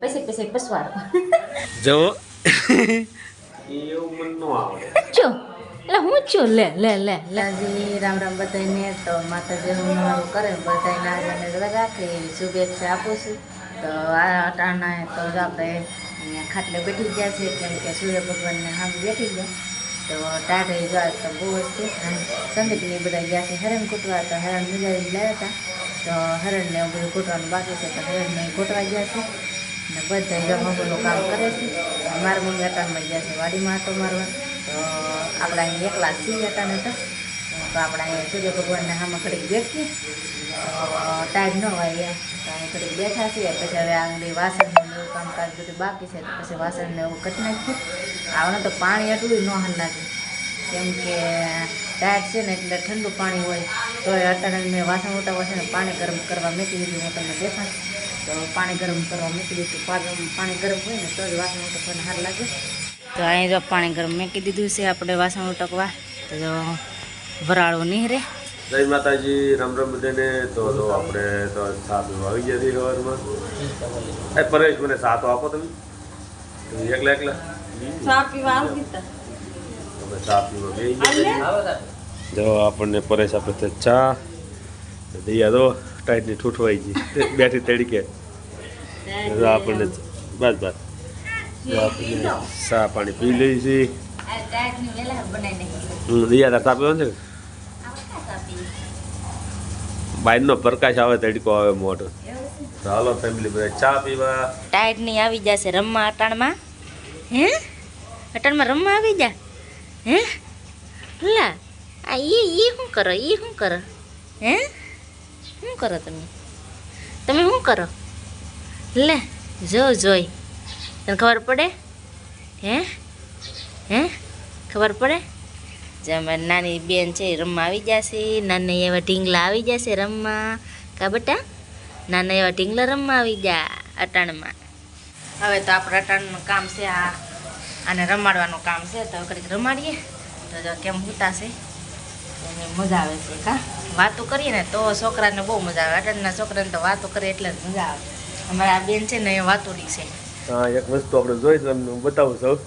પછી પછી પસવાડો જો એવું મને ન આવડે ચો એટલે હું છું લે લે લે લાજી રામ રામ બધાને તો માતાજી હું મારું કરે બધાને આગળ લગા કે શુભેચ્છા આપું છું તો આ અટાણા તો આપણે અહીંયા ખાટલે બેઠી ગયા છે કેમ કે સૂર્ય ભગવાનને હામ બેઠી ગયા તો ટાઢે ગયા તો બહુ જ છે સંદીપની બધા ગયા છે હરણ કૂટવા તો હરણ મિલાવી લાવ્યા હતા તો હરણને એવું બધું કૂટવાનું બાકી છે તો હરણને કૂટવા ગયા છે ને બધા જમવાનું કામ કરે છે. મારા મમ્મી અટાણમાં ગયા છે, વાડીમાં હતો મારવા તો આપણે અહીં એકલા છીએ અટાણ હતા તો આપણે અહીંયા સૂર્ય ભગવાનને સામે ઘડી બેઠી ટાઈમ ન હોય તો અહીં ઘડી બેઠા છીએ. પછી હવે આંગળી વાસણનું એવું કામકાજ બધું બાકી છે. પછી વાસણને એવું કરી નાખીએ. આવને તો પાણી એટલું ન હાલ લાગે. કેમ કે ટાયર છે ને એટલે ઠંડુ પાણી હોય. તો અટાણે મેં વાસણ ઉતાવવા છે ને પાણી ગરમ કરવા મૂકી દીધું. હું તમને દેખાડ. તો પાણી ગરમ કરવા મૂકી દીધું. પાણી પાણી ગરમ હોય ને તો જ વાસણ ઉટકવાને હાર લાગે. તો અહીં જો પાણી ગરમ મૂકી દીધું છે આપણે વાસણ ઉટકવા. તો જો વરાળો નહીં રહે. જય માતાજી રામ રામ બધાને. તો તો આપણે તો સાત આવી ગયા છીએ સવારમાં. એ પરેશ મને સાત આપો તમે. એકલા એકલા? જો આપણને પરેશ આપે ચા. દૈયા દો ટાઈટની ઠૂઠવાઈ ગઈ. બેઠી તડીકે જો આપણને બસ બસ. આપણને પાણી પી લઈ છે. તાર ચા છે બાયનો પ્રકાશ આવે, તડકો આવે મોટો. ચાલો ફેમિલી બધા ચા પીવા. ટાઈટ નહીં આવી જશે રમવા અટાણમાં. હે? અટાણમાં રમવા આવી જા. હે? લા, આ એ એ શું કરો એ શું કરો? હે? શું કરો તમે? તમે શું કરો? લે, જો, જોઈ. તને ખબર પડે? હે? હે? ખબર પડે? જે અમારી નાની બેન છે રમવા આવી જશે, નાના એવા ઢીંગલા આવી જશે રમવા. કા બેટા? નાના એવા ઢીંગલા રમવા આવી જા, અટાણમાં. હવે તો આપણે અટાણનું કામ છે આ, આને રમાડવાનું કામ છે. તો ઘડીક રમાડીએ. તો જો કેમ ઉતાશે એને મજા આવે છે, કા? વાતો કરીએ ને તો છોકરાને બહુ મજા આવે. અટાણના છોકરાને તો વાતો કરે એટલે જ મજા આવે. અમારી આ બેન છે ને એ વાતોડી છે. હા એક વસ્તુ આપણે જોઈ તમને હું બતાવું છું.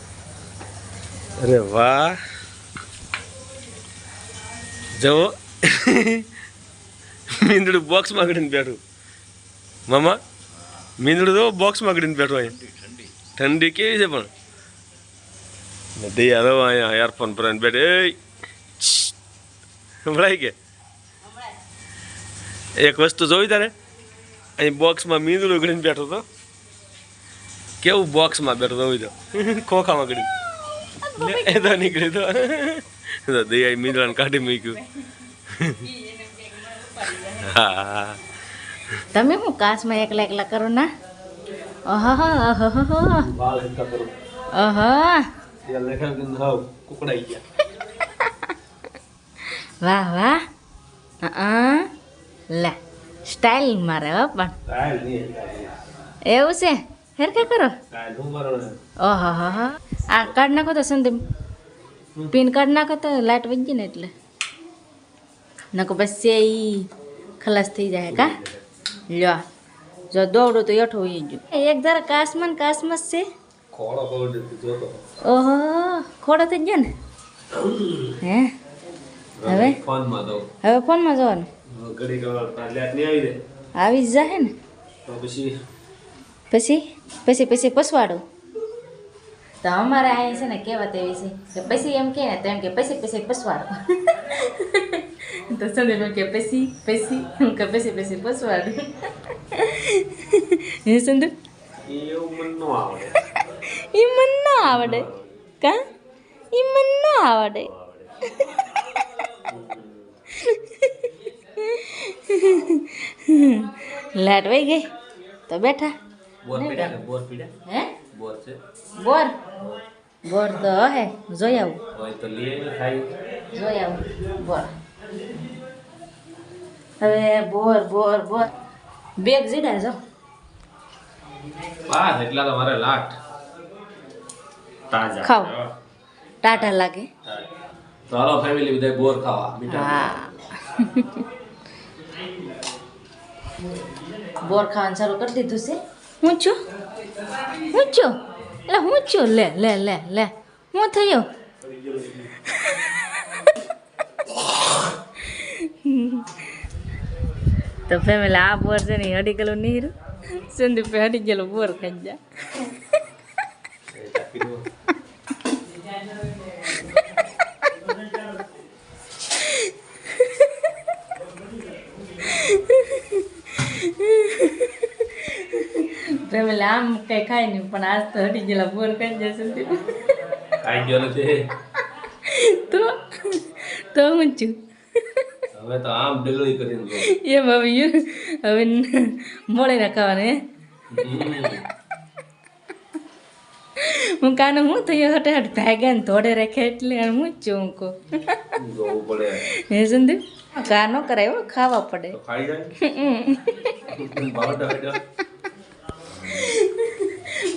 અરે વાહ. જવો મીંદડું બોક્સમાં ગળીને બેઠું. મામા મીંદડું તો બોક્સમાં ગળીને બેઠું અહીંયા. ઠંડી કેવી છે પણ? ને દૈયા અહીંયા એરફોન પર બેઠે. એ સંભળાય કે? એક વસ્તુ જોઈ તારે? અહીં બોક્સમાં મીંદડું ગળીને બેઠો તો? કેવું બોક્સમાં બેઠો હતો તો ખોખામાં ગળી લે, એ તો નીકળી તો. દયા મીંદડાને કાઢી મૂક્યું. હા તમે શું કાશમાં એકલા એકલા કરો ના? વાહ વાહ. હા લે. સ્ટાઇલ મારે પણ. એવું છે? હેરકા કરો. ઓહો હો આ કાઢ નાખો તો સંદીપ. પિન કાઢ નાખો તો લાઈટ વહી ગઈ ને એટલે. નકો બસ એ ખલાસ થઈ જાય કા? લ્યો. જો દોડો તો એઠો હોય જો. એક ધારા કાસમાં ને કાસમાં જ છે. ઓહો ખોડો થઈ ગયો ને? હે? હવે ફોનમાં હવે ફોનમાં જવાનું. આવી જ જાહે ને? તો પછી પછી? પછી પછી પસવાડો તો અમારે અહીંયા છે ને કહેવત એવી છે કે પછી એમ કહે ને તો એમ કે પછી પછી પસવાડો તો સંદીપ એમ કે પછી પછી એમ કે પછી પછી પસવાડો હે સંદીપ એવું મને ન આવડે. એ મન ન આવડે. કા? એ મન ન આવડે. લાટ વહી ગઈ? તો બેઠા. હે? બોર બોર? તો હે જોઈ આવું. જોઈ આવું બોર. હવે બોર બોર બોર. બેગ જીડા જો. બસ એટલા તો મારે લાટ. તાજા. ખાવ ટાટા લાગે. ચાલો ફેમિલી બધા બોર ખાવા. હા. બોર ખાવાનું ચાલુ કરી દીધું છે? હું છું? હું છું? એટલે હું છું? લે લે લે લે. હું થયો? તો ફેમિલી આ બોર છે ને હડી ગયેલો નીર. સંદીપે હડી ગયેલો બોર ખાઈ જા ફેમિલી આમ કઈ ખાય નહીં પણ આજ તો હટી ગયેલા બોર ખાઈ જાય ખાઈ ગયો નથી તો? તો હું છું. હવે તો આમ ડગલી કરીને જો. એમ હવે મોડે ના ખાવાનું હું? કાનો હું થયો? હટે હટ ભાગ્યા ને ધોડે રાખે એટલે અને હું જ છું જોવું હે સંદીપ? કા ન કરાય ખાવા પડે. ખાઈ જાય?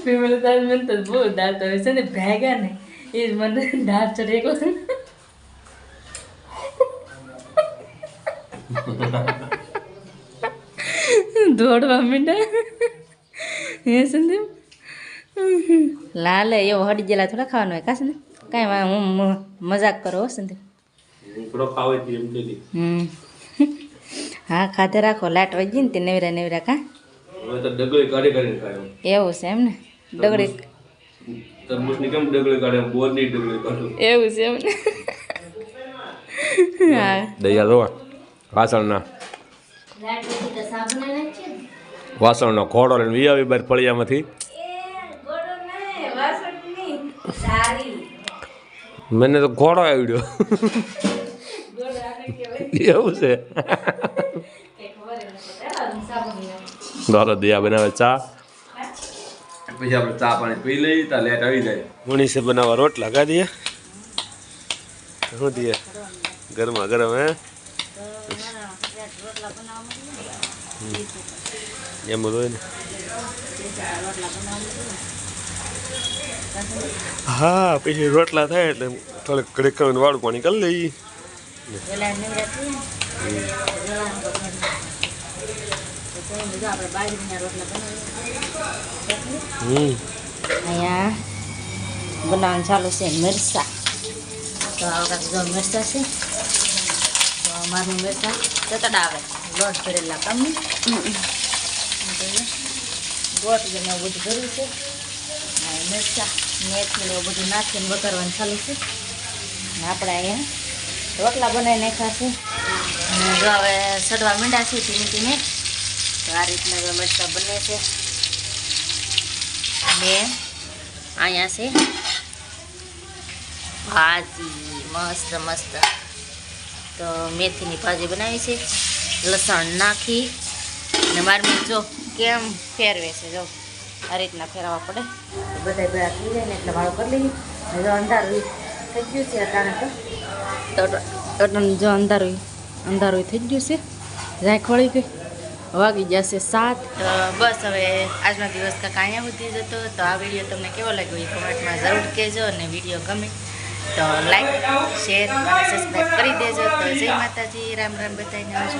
ફેમિલી તાર મને તો બહુ દાંત આવે છે ને ભેગા ને એ મને દાંત ચડે એકલો દોડવા મીંડા હે સંદીપ લાલે એવો હડી ગયેલા થોડા ખાવાનું હોય કાશ ને કાંઈ હું મજાક કરો હો સંદીપ હા ખાધે રાખો લાટ વજી ને તે નેવરા નેવરા કા એવું છે એમ ને ડગડી. તરબૂચની કેમ ડગલી કાઢે? એમ બોરની ડગલી કાઢું. એવું છે એમ હા. દયા લો વાસણના. વાસણનો ઘોડો લઈને વિયાવી બાર ફળિયામાંથી. મને તો ઘોડો આવડ્યો. એવું છે. દોરો દિયા બનાવે ચા. પછી આપણે ચા પાણી પી લઈએ ત્યાં લેટ આવી જાય. મણીસે બનાવવા રોટલા લગા દઈએ. શું દઈએ? ગરમા ગરમ હે? એમ બધું હોય ને. હા પછી રોટલા થાય એટલે થોડીક ઘડીક કરીને વાળું પાણી કરી લઈએ પેલા નેવરા થઈએ ને, વેલા તો જો આપણે રોટલા બનાવીએ અહીંયા બનાવવાનું ચાલુ છે મિરસા તો આ વખત જો મિરસા છે, તો અમારું મિરસા ચતડા આવે. લોટ ભરેલા કમી ગોટ જેને એવું બધું ભર્યું છે. મિરસા મેથી ને એવું બધું નાખીને વઘારવાનું ચાલુ છે. આપણે અહીંયા રોટલા બનાવી નાખ્યા છે. જો હવે સડવા માંડ્યા છે, ધીમે ધીમે. તો આ રીતના મરચાં બને છે. અને અહીંયા છે ભાજી, મસ્ત મસ્ત. તો મેથીની ભાજી બનાવી છે. લસણ નાખી અને મારી મમ્મી જો કેમ ફેરવે છે, જો. આ રીતના ફેરવવા પડે. બધા ભેળા થઈ જાય ને એટલે વાળો કરી લઈએ. જો અંધારું થઈ ગયું છે અટાણે તો. જો અંધારું અંધારું થઈ ગયું છે. રાખ વળી ગઈ. વાગી જશે સાત. તો બસ હવે આજનો દિવસ કાંઈ સુધી જતો. તો આ વીડિયો તમને કેવો લાગ્યો એ કોમેન્ટમાં જરૂર કહેજો અને વીડિયો ગમે તો લાઈક શેર અને સબસ્ક્રાઈબ કરી દેજો. તો જય માતાજી. રામ રામ બધાને આવજો.